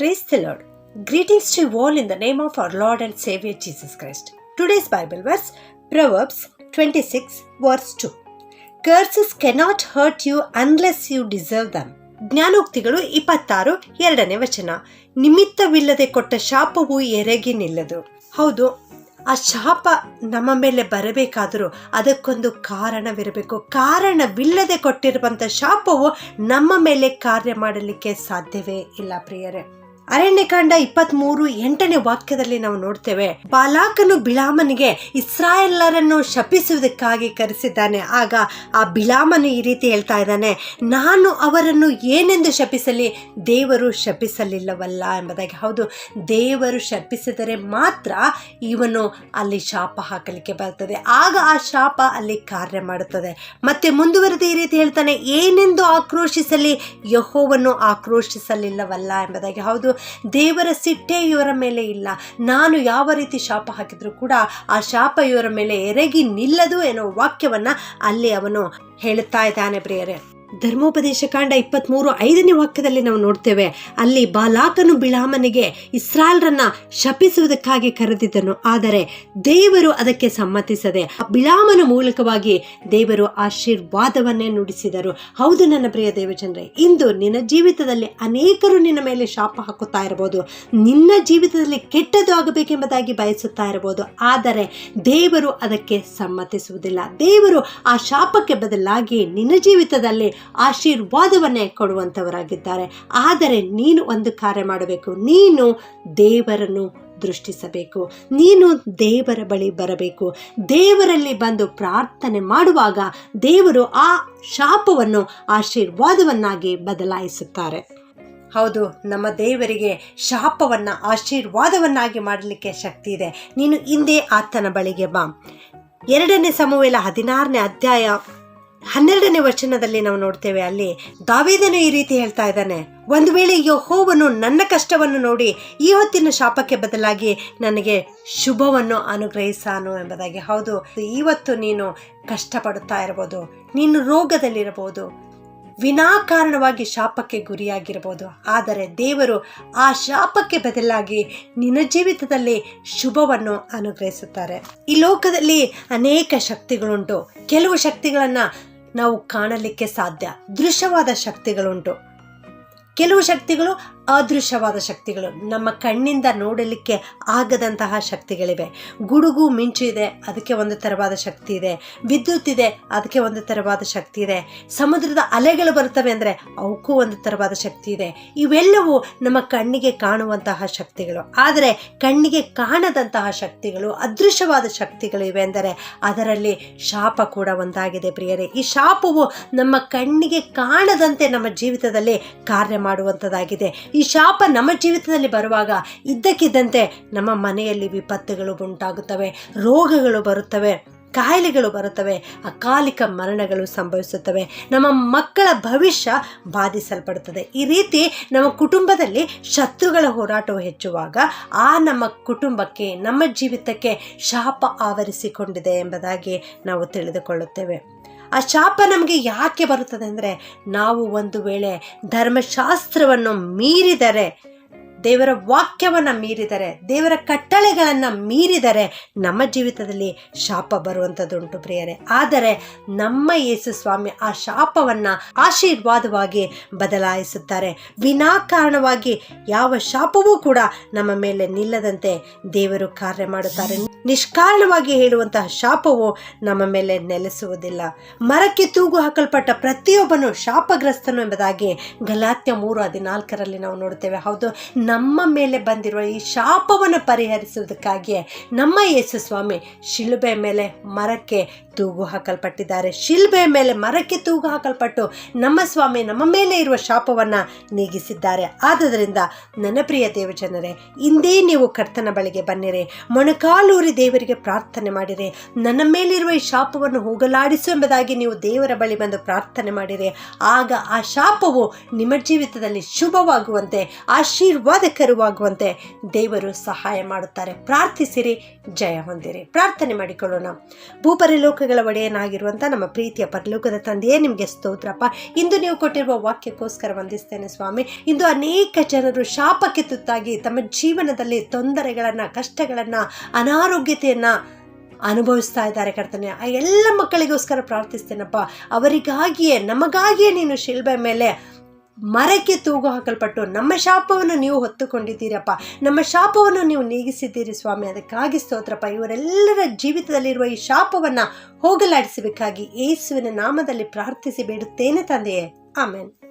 Praise the lord greetings to all in the name of our lord and saviour Jesus Christ today's Bible verse Proverbs twenty six verse two curses cannot hurt you unless you deserve them ಜ್ಞಾನೋಕ್ತಿಗಳು ಇಪ್ಪತ್ತಾರು, ಎರಡನೇ ವಚನ. ನಿಮಿತ್ತವಿಲ್ಲದೆ ಕೊಟ್ಟ ಶಾಪವು ಎರಗಿ ನಿಲ್ಲದು. ಹೌದು, ಆ ಶಾಪ ನಮ್ಮ ಮೇಲೆ ಬರಬೇಕಾದರೂ ಅದಕ್ಕೊಂದು ಕಾರಣವಿರಬೇಕು. ಕಾರಣವಿಲ್ಲದೆ ಕೊಟ್ಟಿರುವಂಥ ಶಾಪವು ನಮ್ಮ ಮೇಲೆ ಕಾರ್ಯ ಮಾಡಲಿಕ್ಕೆ ಸಾಧ್ಯವೇ ಇಲ್ಲ ಪ್ರಿಯರೇ. ಅರಣ್ಯಕಾಂಡ ಇಪ್ಪತ್ಮೂರು ಎಂಟನೇ ವಾಕ್ಯದಲ್ಲಿ ನಾವು ನೋಡ್ತೇವೆ, ಬಾಲಾಕನು ಬಿಳಾಮನಿಗೆ ಇಸ್ರಾಯೆಲ್ಲರನ್ನು ಶಪಿಸುವುದಕ್ಕಾಗಿ ಕರೆಸಿದ್ದಾನೆ. ಆಗ ಆ ಬಿಳಾಮನು ಈ ರೀತಿ ಹೇಳ್ತಾ ಇದ್ದಾನೆ, ನಾನು ಅವರನ್ನು ಏನೆಂದು ಶಪಿಸಲಿ? ದೇವರು ಶಪಿಸಲಿಲ್ಲವಲ್ಲ ಎಂಬುದಾಗಿ. ಹೌದು, ದೇವರು ಶಪಿಸಿದರೆ ಮಾತ್ರ ಇವನು ಅಲ್ಲಿ ಶಾಪ ಹಾಕಲಿಕ್ಕೆ ಬರ್ತದೆ ಆಗ ಆ ಶಾಪ ಅಲ್ಲಿ ಕಾರ್ಯ ಮಾಡುತ್ತದೆ. ಮತ್ತೆ ಮುಂದುವರೆದು ಈ ರೀತಿ ಹೇಳ್ತಾನೆ, ಏನೆಂದು ಆಕ್ರೋಶಿಸಲಿ? ಯಹೋವನ್ನು ಆಕ್ರೋಶಿಸಲಿಲ್ಲವಲ್ಲ ಎಂಬುದಾಗಿ. ಹೌದು ದೇವರ ಸಿಟ್ಟೆ ಇವರ ಮೇಲೆ ಇಲ್ಲ. ನಾನು ಯಾವ ರೀತಿ ಶಾಪ ಹಾಕಿದ್ರು ಕೂಡ ಆ ಶಾಪ ಇವರ ಮೇಲೆ ಎರಗಿ ನಿಲ್ಲದು ಎನ್ನುವ ವಾಕ್ಯವನ್ನ ಅಲ್ಲಿ ಅವನು ಹೇಳುತ್ತಾ ಇದ್ದಾನೆ ಪ್ರಿಯರೇ. ಧರ್ಮೋಪದೇಶ ಕಾಂಡ ಇಪ್ಪತ್ತ್ಮೂರು ಐದನೇ ವಾಕ್ಯದಲ್ಲಿ ನಾವು ನೋಡ್ತೇವೆ, ಅಲ್ಲಿ ಬಾಲಾಕನು ಬಿಳಾಮನಿಗೆ ಇಸ್ರಾಲ್ರನ್ನ ಶಪಿಸುವುದಕ್ಕಾಗಿ ಕರೆದಿದ್ದನು, ಆದರೆ ದೇವರು ಅದಕ್ಕೆ ಸಮ್ಮತಿಸದೆ ಬಿಳಾಮನ ಮೂಲಕವಾಗಿ ದೇವರು ಆಶೀರ್ವಾದವನ್ನೇ ನುಡಿಸಿದರು. ಹೌದು ನನ್ನ ಪ್ರಿಯ ದೇವಚಂದ್ರೆ ಇಂದು ನಿನ್ನ ಜೀವಿತದಲ್ಲಿ ಅನೇಕರು ನಿನ್ನ ಮೇಲೆ ಶಾಪ ಹಾಕುತ್ತಾ ಇರಬಹುದು, ನಿನ್ನ ಜೀವಿತದಲ್ಲಿ ಕೆಟ್ಟದ್ದು ಆಗಬೇಕೆಂಬುದಾಗಿ ಬಯಸುತ್ತಾ ಇರಬಹುದು, ಆದರೆ ದೇವರು ಅದಕ್ಕೆ ಸಮ್ಮತಿಸುವುದಿಲ್ಲ. ದೇವರು ಆ ಶಾಪಕ್ಕೆ ಬದಲಾಗಿ ನಿನ್ನ ಜೀವಿತದಲ್ಲಿ ಆಶೀರ್ವಾದವನ್ನೇ ಕೊಡುವಂಥವರಾಗಿದ್ದಾರೆ. ಆದರೆ ನೀನು ಒಂದು ಕಾರ್ಯ ಮಾಡಬೇಕು. ನೀನು ದೇವರನ್ನು ದೃಷ್ಟಿಸಬೇಕು. ನೀನು ದೇವರ ಬಳಿ ಬರಬೇಕು. ದೇವರಲ್ಲಿ ಬಂದು ಪ್ರಾರ್ಥನೆ ಮಾಡುವಾಗ ದೇವರು ಆ ಶಾಪವನ್ನು, ಆಶೀರ್ವಾದವನ್ನಾಗಿ ಬದಲಾಯಿಸುತ್ತಾರೆ. ಹೌದು, ನಮ್ಮ ದೇವರಿಗೆ ಶಾಪವನ್ನು, ಆಶೀರ್ವಾದವನ್ನಾಗಿ ಮಾಡಲಿಕ್ಕೆ ಶಕ್ತಿ ಇದೆ. ನೀನು ಹಿಂದೆ ಆತನ ಬಳಿಗೆ ಬಾ. ಎರಡನೇ ಸಮುವೇಲ ಹದಿನಾರನೇ ಅಧ್ಯಾಯ ಹನ್ನೆರಡನೇ ವಚನದಲ್ಲಿ ನಾವು ನೋಡ್ತೇವೆ ಅಲ್ಲಿ, ದಾವೇದನು ಈ ರೀತಿ ಹೇಳ್ತಾ ಇದ್ದಾನೆ, ಒಂದು ವೇಳೆ ಯಹೋವನು ನನ್ನ ಕಷ್ಟವನ್ನು ನೋಡಿ ಈ ಶಾಪಕ್ಕೆ ಬದಲಾಗಿ ನನಗೆ ಶುಭವನ್ನು ಅನುಗ್ರಹಿಸಾನು ಎಂಬುದಾಗಿ. ಹೌದು, ಇವತ್ತು ನೀನು ಕಷ್ಟಪಡುತ್ತಾ ಇರಬಹುದು, ನೀನು ರೋಗದಲ್ಲಿರಬಹುದು, ವಿನಾಕಾರಣವಾಗಿ ಶಾಪಕ್ಕೆ ಗುರಿಯಾಗಿರಬಹುದು, ಆದರೆ ದೇವರು ಆ ಶಾಪಕ್ಕೆ ಬದಲಾಗಿ ನಿನ್ನ ಜೀವಿತದಲ್ಲಿ ಶುಭವನ್ನು ಅನುಗ್ರಹಿಸುತ್ತಾರೆ. ಈ ಲೋಕದಲ್ಲಿ ಅನೇಕ ಶಕ್ತಿಗಳುಂಟು, ಕೆಲವು ಶಕ್ತಿಗಳನ್ನು ನಾವು ಕಾಣಲಿಕ್ಕೆ ಸಾಧ್ಯ. ದೃಶ್ಯವಾದ ಶಕ್ತಿಗಳುಂಟು. ಕೆಲವು ಶಕ್ತಿಗಳು ಅದೃಶ್ಯವಾದ ಶಕ್ತಿಗಳು. ನಮ್ಮ ಕಣ್ಣಿಂದ ನೋಡಲಿಕ್ಕೆ ಆಗದಂತಹ ಶಕ್ತಿಗಳಿವೆ. ಗುಡುಗು ಮಿಂಚು ಇದೆ ಅದಕ್ಕೆ ಒಂದು ತರವಾದ ಶಕ್ತಿ ಇದೆ. ವಿದ್ಯುತ್ ಇದೆ, ಅದಕ್ಕೆ ಒಂದು ತರವಾದ ಶಕ್ತಿ ಇದೆ. ಸಮುದ್ರದ ಅಲೆಗಳು ಬರುತ್ತವೆ ಅಂದರೆ ಅವಕ್ಕೂ ಒಂದು ತರವಾದ ಶಕ್ತಿ ಇದೆ. ಇವೆಲ್ಲವೂ ನಮ್ಮ ಕಣ್ಣಿಗೆ ಕಾಣುವಂತಹ ಶಕ್ತಿಗಳು. ಆದರೆ ಕಣ್ಣಿಗೆ ಕಾಣದಂತಹ ಶಕ್ತಿಗಳು ಅದೃಶ್ಯವಾದ ಶಕ್ತಿಗಳು ಇವೆ ಎಂದರೆ ಅದರಲ್ಲಿ ಶಾಪ ಕೂಡ ಒಂದಾಗಿದೆ ಪ್ರಿಯರೇ. ಈ ಶಾಪವು ನಮ್ಮ ಕಣ್ಣಿಗೆ ಕಾಣದಂತೆ ನಮ್ಮ ಜೀವಿತದಲ್ಲಿ ಕಾರ್ಯ ಮಾಡುವಂಥದ್ದಾಗಿದೆ. ಶಾಪ ನಮ್ಮ ಜೀವಿತದಲ್ಲಿ ಬರುವಾಗ ಇದ್ದಕ್ಕಿದ್ದಂತೆ ನಮ್ಮ ಮನೆಯಲ್ಲಿ ವಿಪತ್ತುಗಳು ಉಂಟಾಗುತ್ತವೆ, ರೋಗಗಳು ಬರುತ್ತವೆ, ಕಾಯಿಲೆಗಳು ಬರುತ್ತವೆ, ಅಕಾಲಿಕ ಮರಣಗಳು ಸಂಭವಿಸುತ್ತವೆ. ನಮ್ಮ ಮಕ್ಕಳ ಭವಿಷ್ಯ ಬಾಧಿಸಲ್ಪಡುತ್ತದೆ. ಈ ರೀತಿ ನಮ್ಮ ಕುಟುಂಬದಲ್ಲಿ ಶತ್ರುಗಳ ಹೋರಾಟವು ಹೆಚ್ಚುವಾಗ ಆ ನಮ್ಮ ಕುಟುಂಬಕ್ಕೆ, ನಮ್ಮ ಜೀವಿತಕ್ಕೆ ಶಾಪ ಆವರಿಸಿಕೊಂಡಿದೆ ಎಂಬುದಾಗಿ ನಾವು ತಿಳಿದುಕೊಳ್ಳುತ್ತೇವೆ. ಆ ಶಾಪ ನಮಗೆ ಯಾಕೆ ಬರುತ್ತದೆ ಅಂದರೆ ನಾವು ಒಂದು ವೇಳೆ ಧರ್ಮಶಾಸ್ತ್ರವನ್ನು ಮೀರಿದರೆ ದೇವರ ವಾಕ್ಯವನ್ನು ಮೀರಿದರೆ, ದೇವರ ಕಟ್ಟಳೆಗಳನ್ನು ಮೀರಿದರೆ ನಮ್ಮ ಜೀವಿತದಲ್ಲಿ ಶಾಪ ಬರುವಂಥದ್ದುಂಟು ಪ್ರಿಯರೇ. ಆದರೆ ನಮ್ಮ ಯೇಸು ಸ್ವಾಮಿ ಆ ಶಾಪವನ್ನು ಆಶೀರ್ವಾದವಾಗಿ ಬದಲಾಯಿಸುತ್ತಾರೆ. ವಿನಾಕಾರಣವಾಗಿ ಯಾವ ಶಾಪವೂ ಕೂಡ ನಮ್ಮ ಮೇಲೆ ನಿಲ್ಲದಂತೆ ದೇವರು ಕಾರ್ಯ ಮಾಡುತ್ತಾರೆ. ನಿಷ್ಕಾರಣವಾಗಿ ಹೇಳುವಂತಹ ಶಾಪವು ನಮ್ಮ ಮೇಲೆ ನೆಲೆಸುವುದಿಲ್ಲ. ಮರಕ್ಕೆ ತೂಗು ಹಾಕಲ್ಪಟ್ಟ ಪ್ರತಿಯೊಬ್ಬನು ಶಾಪಗ್ರಸ್ತನು ಎಂಬುದಾಗಿ ಗಲಾತ್ಯ ಮೂರು ಹದಿನಾಲ್ಕರಲ್ಲಿ ನಾವು ನೋಡುತ್ತೇವೆ. ಹೌದು ನಮ್ಮ ಮೇಲೆ ಬಂದಿರುವ ಈ ಶಾಪವನ್ನು ಪರಿಹರಿಸುವುದಕ್ಕಾಗಿಯೇ ನಮ್ಮ ಯೇಸು ಸ್ವಾಮಿ ಶಿಲುಬೆ ಮೇಲೆ ಮರಕ್ಕೆ ತೂಗು ಹಾಕಲ್ಪಟ್ಟಿದ್ದಾರೆ. ಶಿಲ್ಬೆ ಮೇಲೆ ಮರಕ್ಕೆ ತೂಗು ಹಾಕಲ್ಪಟ್ಟು ನಮ್ಮ ಸ್ವಾಮಿ ನಮ್ಮ ಮೇಲೆ ಇರುವ ಶಾಪವನ್ನು ನೀಗಿಸಿದ್ದಾರೆ. ಆದ್ದರಿಂದ ನನ್ನ ಪ್ರಿಯ ದೇವಜನರೇ, ಇಂದೇ ನೀವು ಕರ್ತನ ಬಳಿಗೆ ಬನ್ನಿರಿ. ಮೊಣಕಾಲೂರಿ ದೇವರಿಗೆ ಪ್ರಾರ್ಥನೆ ಮಾಡಿರಿ. ನನ್ನ ಮೇಲಿರುವ ಈ ಶಾಪವನ್ನು ಹೋಗಲಾಡಿಸು ಎಂಬುದಾಗಿ ನೀವು ದೇವರ ಬಳಿ ಬಂದು ಪ್ರಾರ್ಥನೆ ಮಾಡಿರಿ. ಆಗ ಆ ಶಾಪವು ನಿಮ್ಮ ಜೀವಿತದಲ್ಲಿ ಶುಭವಾಗುವಂತೆ, ಆಶೀರ್ವಾದಕರವಾಗುವಂತೆ ದೇವರು ಸಹಾಯ ಮಾಡುತ್ತಾರೆ. ಪ್ರಾರ್ಥಿಸಿರಿ, ಜಯ ಹೊಂದಿರಿ. ಪ್ರಾರ್ಥನೆ ಮಾಡಿಕೊಳ್ಳೋಣ. ಭೂಪರಿ ಲೋಕಗಳ ಒಡೆಯನಾಗಿರುವಂಥ ನಮ್ಮ ಪ್ರೀತಿಯ ಪರಲೋಕದ ತಂದೆಯೇ ನಿಮಗೆ ಸ್ತೋತ್ರಪ್ಪ. ಇಂದು ನೀವು ಕೊಟ್ಟಿರುವ ವಾಕ್ಯಕ್ಕೋಸ್ಕರ ವಂದಿಸ್ತೇನೆ ಸ್ವಾಮಿ. ಇಂದು ಅನೇಕ ಜನರು ಶಾಪಕ್ಕೆ ತುತ್ತಾಗಿ ತಮ್ಮ ಜೀವನದಲ್ಲಿ ತೊಂದರೆಗಳನ್ನು, ಕಷ್ಟಗಳನ್ನು, ಅನಾರೋಗ್ಯತೆಯನ್ನು ಅನುಭವಿಸ್ತಾ ಇದ್ದಾರೆ ಕರ್ತನೆ. ಆ ಎಲ್ಲ ಮಕ್ಕಳಿಗೋಸ್ಕರ ಪ್ರಾರ್ಥಿಸ್ತೇನಪ್ಪ. ಅವರಿಗಾಗಿಯೇ, ನಮಗಾಗಿಯೇ ನೀನು ಶಿಲ್ಬೆ ಮೇಲೆ ಮರಕ್ಕೆ ತೂಗು ಹಾಕಲ್ಪಟ್ಟು ನಮ್ಮ ಶಾಪವನ್ನು ನೀವು ಹೊತ್ತುಕೊಂಡಿದ್ದೀರಪ್ಪ. ನಮ್ಮ ಶಾಪವನ್ನು ನೀವು ನೀಗಿಸಿದ್ದೀರಿ ಸ್ವಾಮಿ. ಅದಕ್ಕಾಗಿ ಸ್ತೋತ್ರಪ್ಪ. ಇವರೆಲ್ಲರ ಜೀವಿತದಲ್ಲಿರುವ ಈ ಶಾಪವನ್ನು ಹೋಗಲಾಡಿಸಬೇಕಾಗಿ ಯೇಸುವಿನ ನಾಮದಲ್ಲಿ ಪ್ರಾರ್ಥಿಸಿ ಬೇಡುತ್ತೇನೆ ತಂದೆಯೇ. ಆಮೇನ್.